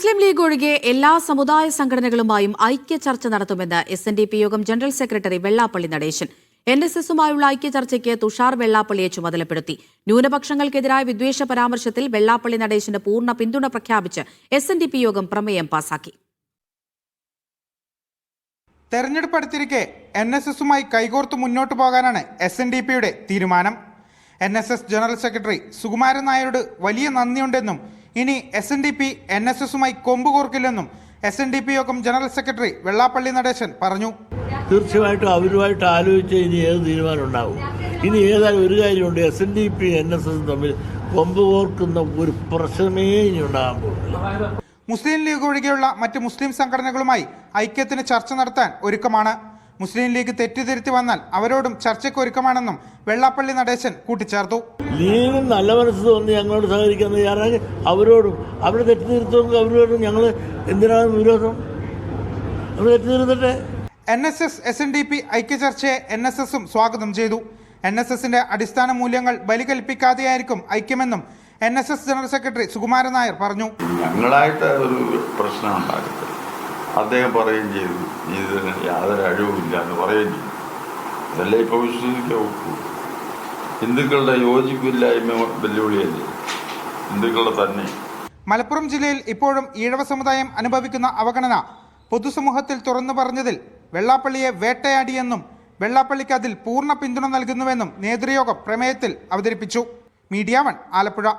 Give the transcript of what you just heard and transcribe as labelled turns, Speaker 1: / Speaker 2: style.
Speaker 1: മുസ്ലിം league ഒഴികെ എല്ലാ സമുദായ സംഘടനകളുമായും ഐക്യ ചർച്ച നടത്തുമെന്ന് എസ് എൻ ഡി പി യോഗം general secretary Vellappally Natesan N S എസുമായുള്ള ഐക്യ ചർച്ചയ്ക്ക് തുഷാർ വെള്ളാപ്പള്ളിയെ ചുമതലപ്പെടുത്തി ന്യൂനപക്ഷങ്ങൾക്കെതിരായ വിദ്വേഷ പരാമർശത്തിൽ വെള്ളാപ്പള്ളി നടേശന്റെ പൂർണ്ണ പിന്തുണ പ്രഖ്യാപിച്ച് എസ് എൻ ഡി പി യോഗം പ്രമേയം പാസാക്കി
Speaker 2: തെരഞ്ഞെടുപ്പ് അടുത്തിരിക്കെ എൻ എസ് എസുമായി കൈകോർത്ത് മുന്നോട്ട് പോകാനാണ് എസ് എൻ ഡി പിയുടെ തീരുമാനം N S S general secretary Sukumaran നായരോട് വലിയ നന്ദിയുണ്ടെന്നും ഇനി S N D P N S എസുമായി കൊമ്പുകോർക്കില്ലെന്നും എസ് എൻ ഡി പി യോഗം ജനറൽ സെക്രട്ടറി വെള്ളാപ്പള്ളി നടേശൻ പറഞ്ഞു
Speaker 3: തീർച്ചയായിട്ടും അവരുമായിട്ട് ആലോചിച്ച് ഇനി ഏത് തീരുമാനം ഉണ്ടാവും ഇനി ഏതായാലും ഒരു കാര്യമുണ്ട് S N D P N S എസും തമ്മിൽ കൊമ്പ് കോർക്കുന്ന ഒരു പ്രശ്നമേ ഇനി ഉണ്ടാകാൻ പോകുന്നില്ല
Speaker 2: മുസ്ലിം ലീഗ് ഒഴികെയുള്ള മറ്റ് മുസ്ലിം സംഘടനകളുമായി ഐക്യത്തിന് ചർച്ച നടത്താൻ ഒരുക്കമാണ് മുസ്ലിം ലീഗ് തെറ്റിതിരുത്തി വന്നാൽ അവരോടും ചർച്ചയ്ക്ക് ഒരുക്കമാണെന്നും വെള്ളാപ്പള്ളി നടേശൻ കൂട്ടിച്ചേർത്തു
Speaker 3: ലീഗ് നല്ല മനസ്സ് വന്ന് ഞങ്ങളോട് സഹകരിക്കാൻ തയ്യാറായി അവരോടും അവരെ തെറ്റിദ്ധരുത്തുമെങ്കിൽ അവരോടും ഞങ്ങൾ എന്തിനാണ് വിരോധം
Speaker 2: അവർ തെറ്റിതിരുത്തട്ടെ N S S S N D P ഐക്യചർച്ചയെ എൻ എസ് എസും സ്വാഗതം ചെയ്തു എൻ എസ് എസിന്റെ അടിസ്ഥാന മൂല്യങ്ങൾ ബലികൽപ്പിക്കാതെയായിരിക്കും ഐക്യമെന്നും N S S general secretary Sukumaran Nair പറഞ്ഞു
Speaker 4: ഞങ്ങളായിട്ട് ഒരു പ്രശ്നം ഉണ്ടാകും അദ്ദേഹം പറയുകയും ചെയ്തു ഇതിന് യാതൊരു അഴിവുമില്ല എന്ന് പറയുകയും ചെയ്തു അതല്ലേ ഇപ്പോൾ വിശ്വസിക്കാൻ ഒക്കൂ ഹിന്ദുക്കളുടെ യോജിപ്പില്ലായ്മ വെല്ലുവിളിയല്ലേ ഹിന്ദുക്കളുടെ തന്നെ
Speaker 2: മലപ്പുറം ജില്ലയിൽ ഇപ്പോഴും ഈഴവ സമുദായം അനുഭവിക്കുന്ന അവഗണന പൊതുസമൂഹത്തിൽ തുറന്നു പറഞ്ഞതിൽ വെള്ളാപ്പള്ളിയെ വേട്ടയാടിയെന്നും വെള്ളാപ്പള്ളിക്ക് അതിൽ പൂർണ്ണ പിന്തുണ നൽകുന്നുവെന്നും നേതൃയോഗം പ്രമേയത്തിൽ അവതരിപ്പിച്ചു മീഡിയ വൺ ആലപ്പുഴ